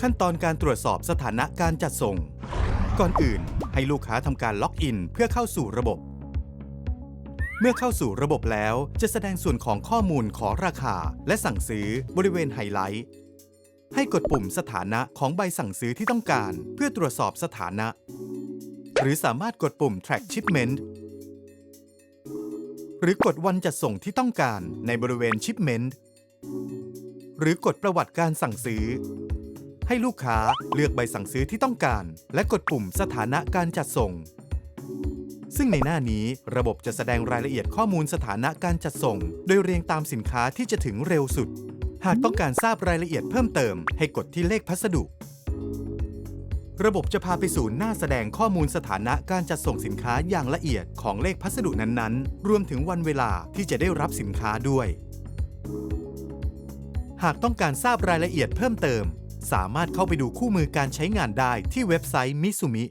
ขั้นตอนการตรวจสอบสถานะการจัดส่ง ก่อนอื่นให้ลูกค้าทำการล็อกอินเพื่อเข้าสู่ระบบ เมื่อเข้าสู่ระบบแล้วจะแสดงส่วนของข้อมูลขอราคา และสั่งซื้อบริเวณไฮไลท์ ให้กดปุ่มสถานะของใบสั่งซื้อที่ต้องการ เพื่อตรวจสอบสถานะ หรือสามารถกดปุ่ม track shipment หรือกดวันจัดส่งที่ต้องการในบริเวณ shipment หรือกดประวัติการสั่งซื้อ ให้ลูกค้าเลือกใบสั่งซื้อที่ต้องการ และกดปุ่มสถานะการจัดส่ง ซึ่งในหน้านี้ระบบจะแสดงรายละเอียดข้อมูลสถานะการจัดส่ง โดยเรียงตามสินค้าที่จะถึงเร็วสุด หากต้องการทราบรายละเอียดเพิ่มเติม ให้กดที่เลขพัสดุ ระบบจะพาไปสู่หน้าแสดงข้อมูลสถานะการจัดส่งสินค้าอย่างละเอียดของเลขพัสดุนั้นๆ รวมถึงวันเวลาที่จะได้รับสินค้าด้วยหากต้องการทราบรายละเอียดเพิ่มเติม สามารถเข้าไปดูคู่มือการใช้งานได้ที่เว็บไซต์มิสุมิ